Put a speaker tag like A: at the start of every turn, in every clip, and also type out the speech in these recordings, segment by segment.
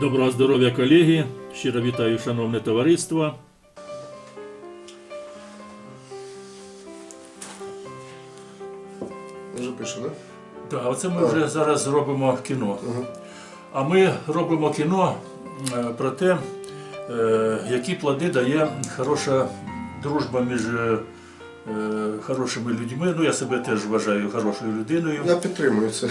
A: Доброго здоров'я, колеги! Щиро вітаю, шановне товариство.
B: Вже пише, так?
A: Так, оце ми вже зараз робимо кіно. А ми робимо кіно е, про те, е, які плоди дає хороша дружба між е, хорошими людьми. Ну, я себе теж вважаю хорошою людиною.
B: Я підтримую це.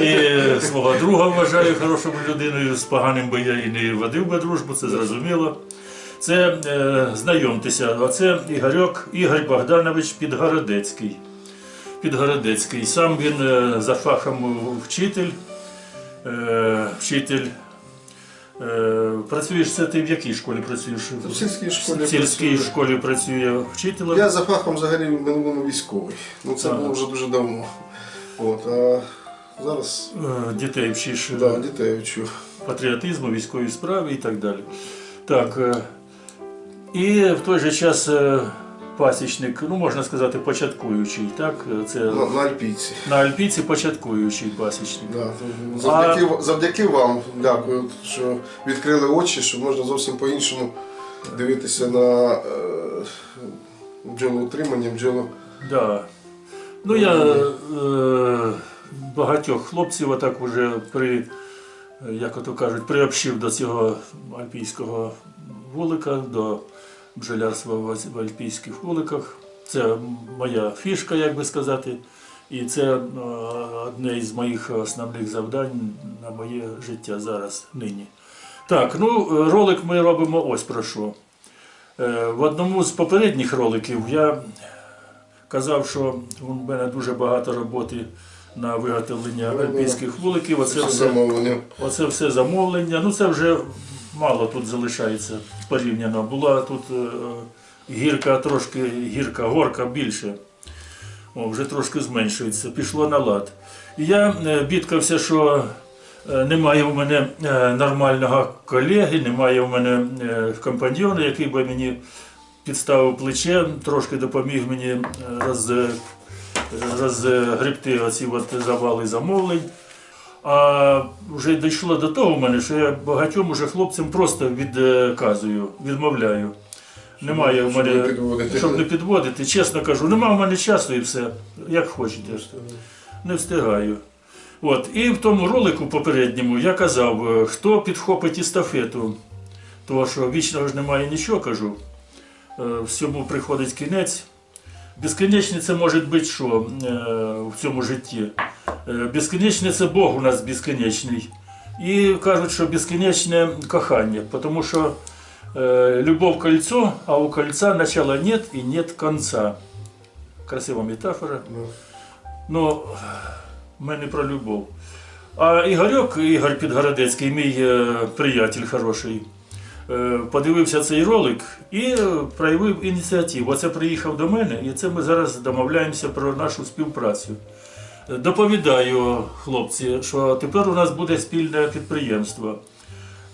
A: І свого друга вважаю хорошою людиною. З поганим би я і не водив би дружбу, це зрозуміло. Це е, знайомтеся, оце Ігорьок Ігор Богданович Підгородецький. Підгородецький. Сам він е, за фахом вчитель. Е, вчитель. Е, працюєш це ти в якій школі працюєш?
B: В сільській школі
A: В сільській
B: працюю.
A: школі працює вчителем.
B: Я за фахом взагалі в минулому військовий. Ну це
A: Ага.
B: було вже дуже давно. От, а зараз
A: Е, Дітей вчиш. е,
B: да, дітей вчу.
A: патріотизму, військовій справі і так далі. Так, і в той же час пасічник, ну можна сказати, початкуючий, так? Це
B: На, на Альпійці.
A: на Альпійці початкуючий пасічник.
B: Да. Завдяки, завдяки вам дякую, що відкрили очі, що можна зовсім по-іншому дивитися на е, бджолоутримання, бджоло.
A: Да. Ну я е, багатьох хлопців отак уже при, як ото кажуть, приобщив до цього альпійського вулика, до бджолярства в альпійських вуликах. Це моя фішка, як би сказати. І це е, одне із моїх основних завдань на моє життя зараз, нині. Так, ну ролик ми робимо ось про що. Е, В одному з попередніх роликів я казав, що у мене дуже багато роботи на виготовлення
B: Ну,
A: альпійських вуликів. Оце все,
B: замовлення.
A: оце все замовлення. Ну це вже мало тут залишається порівняно. Була тут е, гірка, трошки гірка, горка більше. О, вже трошки зменшується, пішло на лад. Я е, бідкався, що е, немає у мене нормального колеги, немає у мене компаньйона, який би мені підставив плече, трошки допоміг мені роз, розгребти оці от завали замовлень. А вже дійшло до того в мене, що я багатьом уже хлопцям просто відказую, відмовляю. Немає в мене,
B: підводити.
A: щоб не підводити, чесно кажу, нема в мене часу і все, як хочете. Не встигаю. От. І в тому ролику попередньому я казав, е, хто підхопить естафету, тому що вічного ж немає нічого, кажу. Е, Всьому приходить кінець. Безконечне це може бути що е, в цьому житті. Е, Безконечне це Бог у нас безконечний. І кажуть, що безконечне кохання, тому що е, любов кольцо, а у кольця начала нет і нет конца. Красива метафора.
B: Ну,
A: Ну, ми не про любов. А Ігорьок, Ігор Підгородецький, мій приятель хороший, подивився цей ролик і е, проявив ініціативу. Оце приїхав до мене, і це ми зараз домовляємося про нашу співпрацю. Е, Доповідаю, хлопці, що тепер у нас буде спільне підприємство.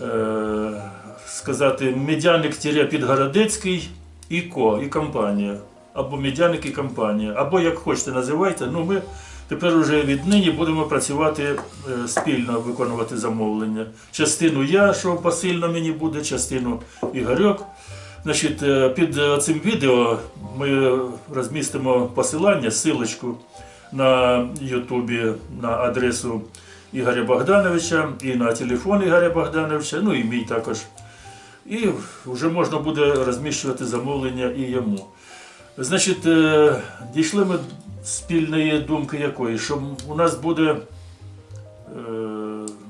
A: Е, сказати, Медяник-Підгородецький і ко, і компанія. Або медяник і компанія, або як хочете називайте. Ну ми тепер уже віднині будемо працювати е, спільно, виконувати замовлення. Частину я, що посильно мені буде, частину Ігорьок. Значить, е, під е, цим відео ми розмістимо посилання, силочку на Ютубі на адресу Ігоря Богдановича і на телефон Ігоря Богдановича, ну і мій також. І вже можна буде розміщувати замовлення і йому. Значить, е, дійшли ми спільної думки якої, що у нас буде. е,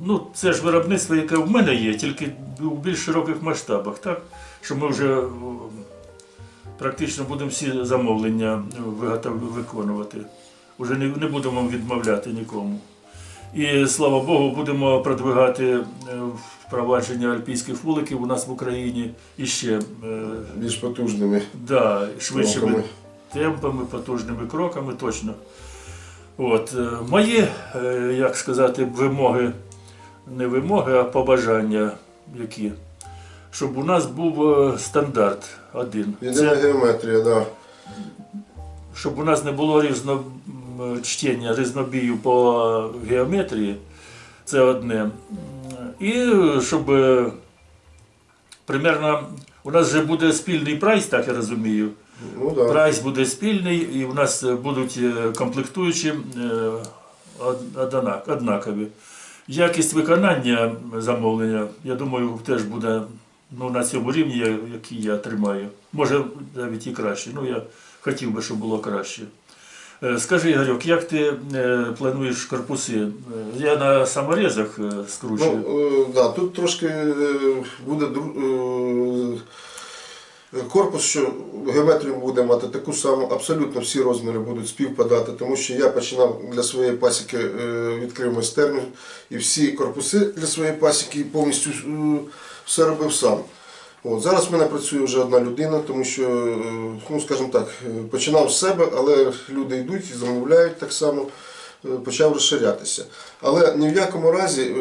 A: Ну, це ж виробництво, яке в мене є, тільки у більш широких масштабах, так? Що ми вже е, практично будемо всі замовлення виконувати. Уже не, не будемо відмовляти нікому. І слава Богу, будемо продвигати впровадження альпійських вуликів у нас в Україні іще е,
B: більш потужними
A: да, швидшими
B: кроками.
A: темпами, потужними кроками, точно. От, е, мої, е, як сказати, вимоги, не вимоги, а побажання які. Щоб у нас був стандарт один.
B: Єдина
A: Це,
B: геометрія, так. Да.
A: щоб у нас не було різно, м, чтення, різнобію по геометрії, це одне. І е, щоб е, примерно у нас вже буде спільний прайс, так я розумію.
B: Ну да.
A: Прайс буде спільний, і у нас е, будуть комплектуючі од- однак- однакові. Якість виконання замовлення, я думаю, теж буде ну, на цьому рівні, який я тримаю. Може навіть і краще. Ну, я хотів би, щоб було краще. Е, Скажи, Ігорьок, як ти е, плануєш корпуси? Е, Я на саморезах е, скручую.
B: Ну, да, тут трошки буде корпус, що геометрію буде мати таку саму, абсолютно всі розміри будуть співпадати, тому що я починав для своєї пасіки, відкрив майстерню, і всі корпуси для своєї пасіки повністю все робив сам. От, зараз в мене працює вже одна людина, тому що, е, ну скажімо так, е, починав з себе, але люди йдуть і замовляють так само, е, почав розширятися. Але ні в якому разі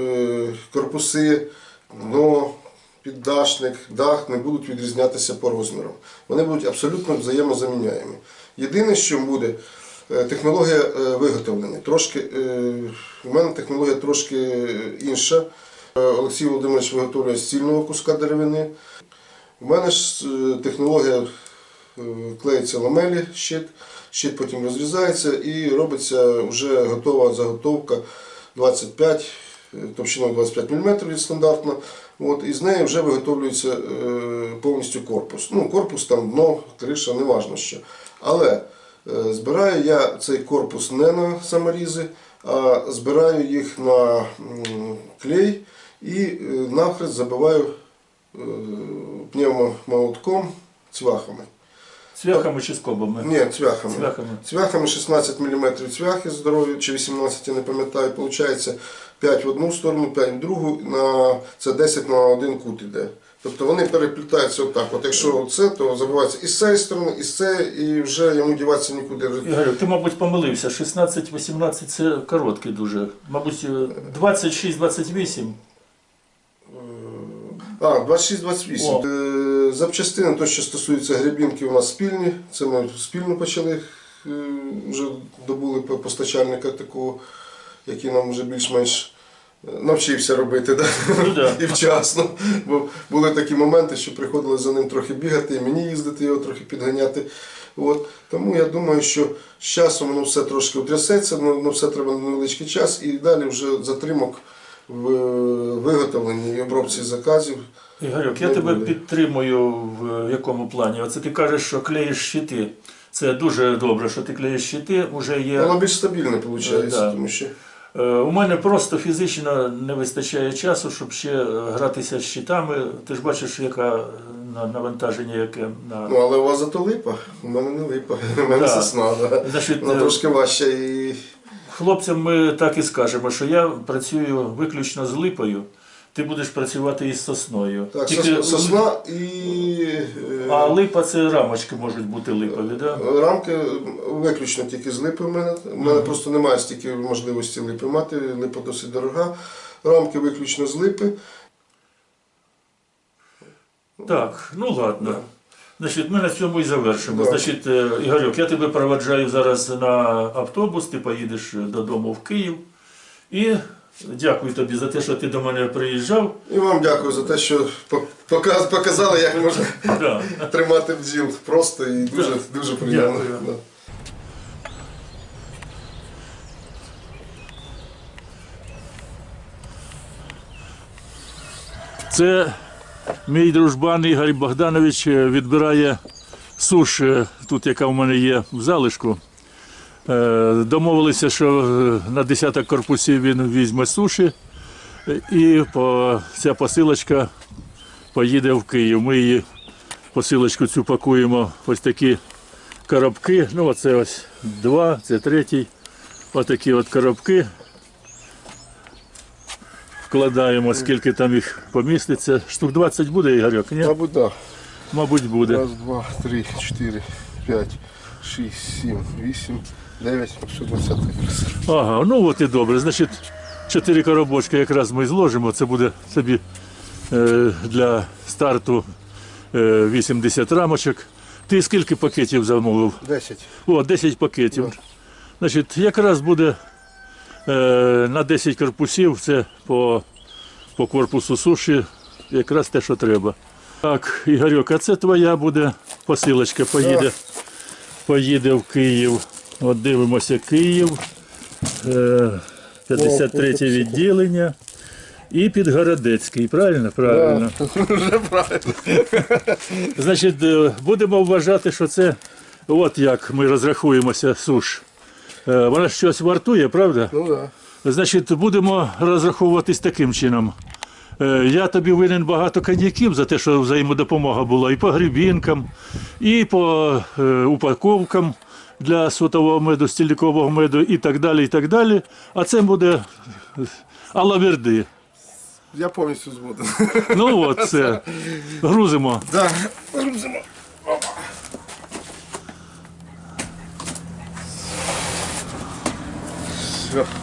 B: корпуси, дно, піддашник, дах не будуть відрізнятися по розмірам. Вони будуть абсолютно взаємозаміняємі. Єдине, що буде, технологія виготовлення. Трошки, у мене технологія трошки інша. Олексій Володимирович виготовлює з цільного куска деревини. У мене ж е, технологія е, клеїться ламелі, щит, щит потім розрізається і робиться вже готова заготовка 25, е, товщиною 25 мм стандартно. От, і з неї вже виготовлюється повністю корпус. Ну, корпус, там, дно, криша, неважно що. Але збираю я цей корпус не на саморізи, а збираю їх на клей і навхрест забиваю пневмомолотком, цвяхами.
A: Цвяхами чи скобами?
B: Ні, цвяхами.
A: Цвяхами.
B: Цвяхами 16 мм цвяхи здорові, чи 18, я не пам'ятаю. Получається 5 в одну сторону, 5 в другу, на, це 10 на один кут іде. Тобто вони переплітаються отак. От якщо це, то забивається і з цієї сторони, і з цієї, і вже йому діватися нікуди.
A: Ігорю, ти, мабуть, помилився. 16-18 це короткий дуже. Мабуть, е, 26-28.
B: А, 26-28. Е, Запчастини, то, що стосується гребінки, у нас спільні. Це ми спільно почали е, вже добули постачальника такого, який нам вже більш-менш е, навчився робити. Да?
A: Ну, да.
B: І вчасно. Бо були такі моменти, що приходилось за ним трохи бігати, і мені їздити його трохи підганяти. От. Тому я думаю, що з часом воно все трошки утрясеться, ну, все треба невеличкий час, і далі вже затримок в е, виготовленні і обробці заказів.
A: Ігорюк, я тебе підтримую в якому плані. Оце ти кажеш, що клеїш щити. Це дуже добре, що ти клеїш щити. Уже є.
B: Воно більш стабільне виходить,
A: Да.
B: тому що
A: Е, У мене просто фізично не вистачає часу, щоб ще е, гратися з щитами. Ти ж бачиш, яке на- навантаження, яке на.
B: ну але у вас зато липа, у мене не липа, у мене
A: Да.
B: сосна. Да.
A: Значить,
B: Вона
A: е,
B: трошки важча і
A: Хлопцям ми так і скажемо, що я працюю виключно з липою, ти будеш працювати із сосною.
B: так,
A: Тільки
B: сосна і е,
A: А липа це рамочки можуть бути липові, да?
B: рамки виключно тільки з липи в мене. У мене просто немає стільки можливості липи мати, липа досить дорога. Рамки виключно з липи.
A: Так, ну ладно. Значить, ми на цьому і завершимо.
B: Да.
A: Значить, е, Ігорьок, я тебе проведжаю зараз на автобус, ти поїдеш додому в Київ. І дякую тобі за те, що ти до мене приїжджав.
B: І вам дякую за те, що показали, як можна
A: Да.
B: тримати бджіл. Просто і дуже, дуже приємно.
A: Це мій дружбан Ігор Богданович е, відбирає суш, е, тут яка в мене є в залишку. Е, Домовилися, що на десяток корпусів він візьме суші, і ця посилочка поїде в Київ. Ми її посилочку цю пакуємо ось такі коробки. Ну, оце ось два, це третій. Отакі от коробки. Вкладаємо, скільки там їх поміститься. Штук 20 буде, Ігорьок? Ні?
B: Мабуть, так.
A: Мабуть, буде.
B: Раз, два, три, чотири, п'ять, шість, сім, вісім, дев'ять, все двадцятий якраз.
A: Ага, ну от і добре. Значить, чотири коробочки якраз ми зложимо. Це буде собі е, для старту е, 80 рамочок. Ти скільки пакетів замовив?
B: Десять.
A: О, 10 пакетів. Значить, якраз буде на 10 корпусів, це по по корпусу суші якраз те, що треба. Так, Ігорьок, а це твоя буде посилочка, поїде, поїде в Київ. От дивимося Київ, е, 53 відділення. І Підгородецький, правильно? Правильно.
B: Вже правильно.
A: Значить, е, будемо вважати, що це от як ми розрахуємося суш. Е, Вона ж щось вартує, правда?
B: Ну так.
A: Значить, будемо розраховуватись таким чином. Е, Я тобі винен багато коньяків за те, що взаємодопомога була і по грибінкам, і по е, упаковкам для сотового меду, стільникового меду і так далі. і так далі. А це буде алаверди.
B: Я повністю згоден.
A: Ну от це. Грузимо.
B: Так, грузимо. Все.